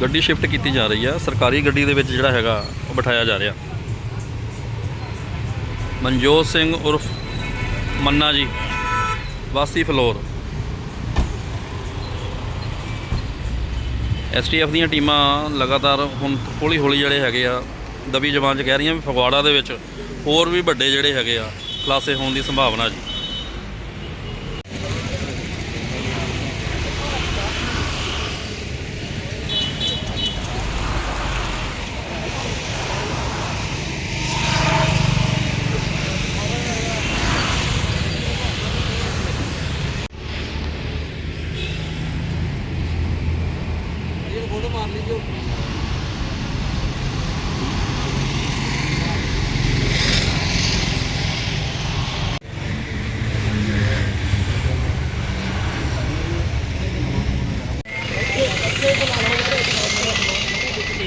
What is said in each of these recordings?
ਗੱਡੀ ਸ਼ਿਫਟ ਕੀਤੀ ਜਾ ਰਹੀ ਆ। ਸਰਕਾਰੀ ਗੱਡੀ ਦੇ ਵਿੱਚ ਜਿਹੜਾ ਹੈਗਾ, ਉਹ ਬਿਠਾਇਆ ਜਾ ਰਿਹਾ। ਮਨਜੋਤ ਸਿੰਘ ਉਰਫ ਮੰਨਾ ਜੀ, ਵਾਸੀ ਫਲੋਰ। ਐਸਟੀਐਫ ਦੀਆਂ ਟੀਮਾਂ ਲਗਾਤਾਰ ਹੁਣ ਹੌਲੀ ਹੌਲੀ ਜਿਹੜੇ ਹੈਗੇ ਆ, ਦਬੀ ਜਵਾਨ ਚ ਕਹਿ ਰਹੀਆਂ ਵੀ ਫਗਵਾੜਾ ਦੇ ਵਿੱਚ ਹੋਰ ਵੀ ਵੱਡੇ ਜਿਹੜੇ ਹੈਗੇ ਆ, ਖਲਾਸੇ ਹੋਣ ਦੀ ਸੰਭਾਵਨਾ ਜੀ। ਫੋਟੋ ਮਾਰ ਲਈਓ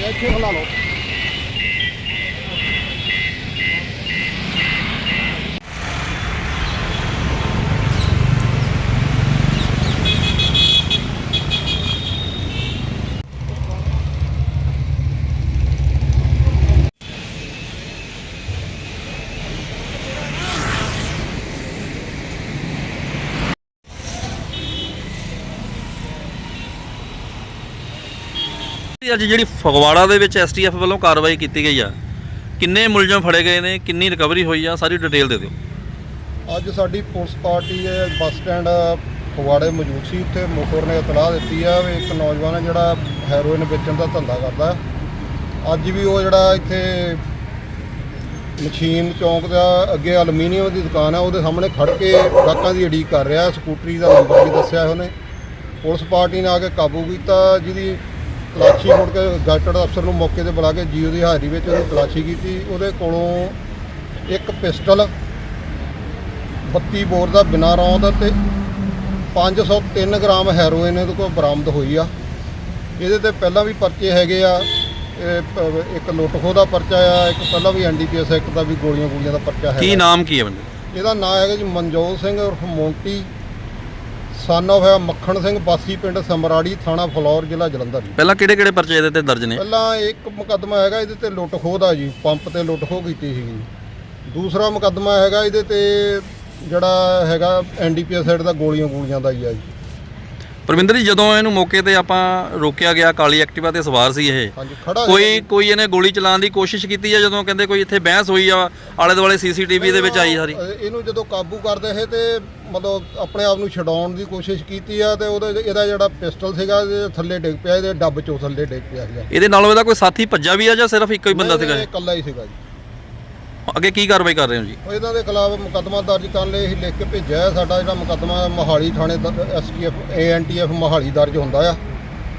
ਇੱਥੇ ਖਲਾ ਲਓ। ਅੱਜ ਜਿਹੜੀ ਫਗਵਾੜਾ ਦੇ ਵਿੱਚ ਐਸਟੀਐਫ ਵੱਲੋਂ ਕਾਰਵਾਈ ਕੀਤੀ ਗਈ ਆ, ਕਿੰਨੇ ਮੁਲਜ਼ਮ ਫੜੇ ਗਏ ਨੇ, ਕਿੰਨੀ ਰਿਕਵਰੀ ਹੋਈ ਆ, ਸਾਰੀ ਡਿਟੇਲ ਦੇ ਦਿਓ। ਅੱਜ ਸਾਡੀ ਪੁਲਿਸ ਪਾਰਟੀ ਹੈ ਬੱਸ ਸਟੈਂਡ ਫਗਵਾੜੇ ਮੌਜੂਦ ਸੀ, ਉੱਥੇ ਮੋਟਰ ਨੇ ਇਤਲਾਹ ਦਿੱਤੀ ਆ ਵੀ ਇੱਕ ਨੌਜਵਾਨ ਹੈ ਜਿਹੜਾ ਹੈਰੋਇਨ ਵੇਚਣ ਦਾ ਧੰਦਾ ਕਰਦਾ। ਅੱਜ ਵੀ ਉਹ ਜਿਹੜਾ ਇੱਥੇ ਮਸ਼ੀਨ ਚੌਂਕ ਦਾ ਅੱਗੇ ਅਲਮੀਨੀਅਮ ਦੀ ਦੁਕਾਨ ਹੈ ਉਹਦੇ ਸਾਹਮਣੇ ਖੜ ਕੇ ਗਾਹਕਾਂ ਦੀ ਉਡੀਕ ਕਰ ਰਿਹਾ, ਸਕੂਟਰੀ ਦਾ ਨੰਬਰ ਵੀ ਦੱਸਿਆ ਉਹਨੇ। ਪੁਲਿਸ ਪਾਰਟੀ ਨੇ ਆ ਕੇ ਕਾਬੂ ਕੀਤਾ, ਜਿਹਦੀ ਤਲਾਸ਼ੀ ਮੁੜ ਕੇ ਗਾਟਡ ਅਫਸਰ ਨੂੰ ਮੌਕੇ ਤੇ ਬੁਲਾ ਕੇ ਜੀਓ ਦੀ ਹਾਜ਼ਰੀ ਵਿੱਚ ਉਹਦੀ ਤਲਾਸ਼ੀ ਕੀਤੀ। ਉਹਦੇ ਕੋਲੋਂ ਇੱਕ ਪਿਸਟਲ 32 ਬੋਰ ਦਾ ਬਿਨਾਂ ਰੌਂਦ ਤੇ 503 ਗ੍ਰਾਮ ਹੈਰੋਇਨ ਇਹਦੇ ਕੋਲ ਬਰਾਮਦ ਹੋਈ ਆ। ਇਹਦੇ ਤੇ ਪਹਿਲਾਂ ਵੀ ਪਰਚੇ ਹੈਗੇ ਆ। ਇੱਕ ਲੁੱਟਖੋ ਦਾ ਪਰਚਾ ਆ ਇੱਕ ਪਹਿਲਾਂ ਵੀ ਐਨਡੀਪੀਐਸ ਐਕਟ ਦਾ ਵੀ ਗੋਲੀਆਂ ਗੋਲੀਆਂ ਦਾ ਪਰਚਾ ਕੀ ਹੈ ਨਾਮ ਕੀ ਹੈ ਬੰਦੇ ਇਹਦਾ ਨਾਮ ਹੈਗਾ ਜੀ ਮਨਜੋਤ ਸਿੰਘ ਉਰਫ ਮੋਂਟੀ। ਸਨ of ਹੈ ਮੱਖਣ ਸਿੰਘ ਬਾਸੀ ਪਿੰਡ ਸਮਰਾੜੀ ਥਾਣਾ ਫਲੌਰ ਜ਼ਿਲ੍ਹਾ ਜਲੰਧਰ ਜੀ। ਪਹਿਲਾਂ ਕਿਹੜੇ ਕਿਹੜੇ ਪਰਚੇ ਇਹਦੇ ਤੇ ਦਰਜ ਨੇ? ਪਹਿਲਾਂ ਇੱਕ ਮੁਕੱਦਮਾ ਹੈਗਾ ਇਹਦੇ ਤੇ ਲੁੱਟ ਖੋਹ ਦਾ ਜੀ ਪੰਪ ਤੇ ਲੁੱਟ ਖੋਹ ਕੀਤੀ ਸੀਗੀ ਦੂਸਰਾ ਮੁਕੱਦਮਾ ਹੈਗਾ ਇਹਦੇ ਤੇ ਜਿਹੜਾ ਹੈਗਾ ਐਨਡੀਪੀਐਸ ਸਾਈਡ ਦਾ ਗੋਲੀਆਂ ਗੋਲੀਆਂ ਦਾ ਹੀ ਆ ਜੀ। ਪਰਵਿੰਦਰ ਜੀ ਜਦੋਂ ਇਹਨੂੰ ਮੌਕੇ ਤੇ ਆਪਾਂ ਰੋਕਿਆ ਗਿਆ ਕਾਲੀ ਐਕਟਿਵਾ ਤੇ ਸਵਾਰ ਸੀ ਇਹ। ਹਾਂਜੀ ਖੜਾ ਕੋਈ ਕੋਈ ਇਹਨੇ ਗੋਲੀ ਚਲਾਉਣ ਦੀ ਕੋਸ਼ਿਸ਼ ਕੀਤੀ ਆ ਜਦੋਂ ਕਹਿੰਦੇ ਕੋਈ ਇੱਥੇ ਬਹਿਸ ਹੋਈ ਆ ਆਲੇ ਦੁਆਲੇ ਸੀਸੀਟੀਵੀ ਦੇ ਵਿੱਚ ਆਈ ਸਾਰੀ। ਇਹਨੂੰ ਜਦੋਂ ਕਾਬੂ ਕਰਦੇ ਇਹ ਤੇ ਮਤਲਬ ਆਪਣੇ ਆਪ ਨੂੰ ਛਡਾਉਣ ਦੀ ਕੋਸ਼ਿਸ਼ ਕੀਤੀ ਆ ਤੇ ਉਹਦੇ ਇਹਦਾ ਜਿਹੜਾ ਪਿਸਟਲ ਸੀਗਾ ਥੱਲੇ ਡਿੱਗ ਪਿਆ ਇਹਦੇ ਡੱਬ ਚੋਂ ਥੱਲੇ ਡਿੱਗ ਪਿਆ ਸੀਗਾ। ਇਹਦੇ ਨਾਲੋਂ ਇਹਦਾ ਕੋਈ ਸਾਥੀ ਭੱਜਾ ਵੀ ਆ ਜਾਂ ਸਿਰਫ ਇੱਕੋ ਹੀ ਬੰਦਾ ਸੀਗਾ ਇਹ? ਇਕੱਲਾ ਹੀ ਸੀਗਾ ਜੀ। ਅੱਗੇ ਕੀ ਕਾਰਵਾਈ ਕਰ ਰਹੇ ਹੋ ਜੀ? ਇਹਨਾਂ ਦੇ ਖਿਲਾਫ ਮੁਕੱਦਮਾ ਦਰਜ ਕਰਨ ਲਈ ਅਸੀਂ ਲਿਖ ਕੇ ਭੇਜਿਆ ਹੈ। ਸਾਡਾ ਜਿਹੜਾ ਮੁਕੱਦਮਾ ਮੋਹਾਲੀ ਥਾਣੇ ਐਸਟੀਐਫ ਏਐਨਟੀਐਫ ਮੋਹਾਲੀ ਦਰਜ ਹੁੰਦਾ ਆ।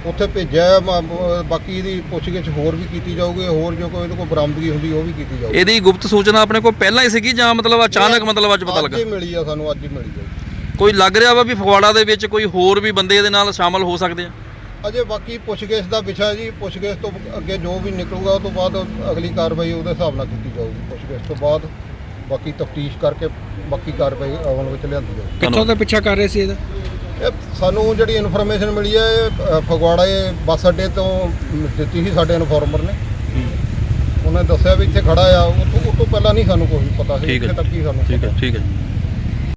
ਉੱਥੇ ਭੇਜਿਆ ਹੈ। ਮ- ਬਾਕੀ ਇਹਦੀ ਪੁੱਛਗਿੱਛ ਹੋਰ ਵੀ ਕੀਤੀ ਜਾਊਗੀ ਹੋਰ ਜੋ ਕੋਈ ਇਹਦੇ ਕੋਲ ਬਰਾਮਦਗੀ ਹੁੰਦੀ ਉਹ ਵੀ ਕੀਤੀ ਜਾਊਗੀ। ਇਹਦੀ ਗੁਪਤ ਸੂਚਨਾ ਆਪਣੇ ਕੋਲ ਪਹਿਲਾਂ ਹੀ ਸੀਗੀ ਜਾਂ ਮਤਲਬ ਅਚਾਨਕ ਮਤਲਬ ਅੱਜ ਪਤਾ ਅੱਜ ਲੱਗਾ? ਹੀ ਮਿਲੀ ਆ ਸਾਨੂੰ ਅੱਜ ਹੀ ਮਿਲੀ ਆ। ਕੋਈ ਲੱਗ ਰਿਹਾ ਵਾ ਵੀ ਫਗਵਾੜਾ ਦੇ ਵਿੱਚ ਕੋਈ ਹੋਰ ਵੀ ਬੰਦੇ ਇਹਦੇ ਨਾਲ ਸ਼ਾਮਲ ਹੋ ਸਕਦੇ ਆ? ਅਜੇ ਬਾਕੀ ਪੁੱਛਗਿੱਛ ਦਾ ਵਿਸ਼ਾ ਜੀ ਪੁੱਛਗਿੱਛ ਤੋਂ ਅੱਗੇ ਜੋ ਵੀ ਨਿਕਲੂਗਾ ਉਹ ਤੋਂ ਬਾਅਦ ਅਗਲੀ ਕਾਰਵਾਈ ਉਹਦੇ ਹਿਸਾਬ ਨਾਲ ਕੀਤੀ ਜਾਊਗੀ। ਪੁੱਛਗਿੱਛ ਤੋਂ ਬਾਅਦ ਬਾਕੀ ਤਫਤੀਸ਼ ਕਰਕੇ ਬਾਕੀ ਕਾਰਵਾਈ ਅਮਲ ਵਿੱਚ ਲਿਆਂਦੀ ਜਾਊਗੀ। ਕਿੱਥੋਂ ਦਾ ਪਿੱਛਾ ਕਰ ਰਹੇ ਸੀ ਇਹਦਾ? ਇਹ ਸਾਨੂੰ ਜਿਹੜੀ ਇਨਫੋਰਮੇਸ਼ਨ ਮਿਲੀ ਹੈ ਇਹ ਫਗਵਾੜਾ ਇਹ ਬੱਸ ਅੱਡੇ ਤੋਂ ਦਿੱਤੀ ਸੀ ਸਾਡੇ ਇਨਫੋਰਮਰ ਨੇ। ਉਹਨੇ ਦੱਸਿਆ ਵੀ ਇੱਥੇ ਖੜਾ ਆ ਉਹ ਤੋਂ ਪਹਿਲਾਂ ਨਹੀਂ ਸਾਨੂੰ ਕੋਈ ਪਤਾ ਸੀ। ਇੱਥੇ ਤੱਕ ਹੀ ਸਾਨੂੰ ਠੀਕ ਹੈ ਠੀਕ ਹੈ।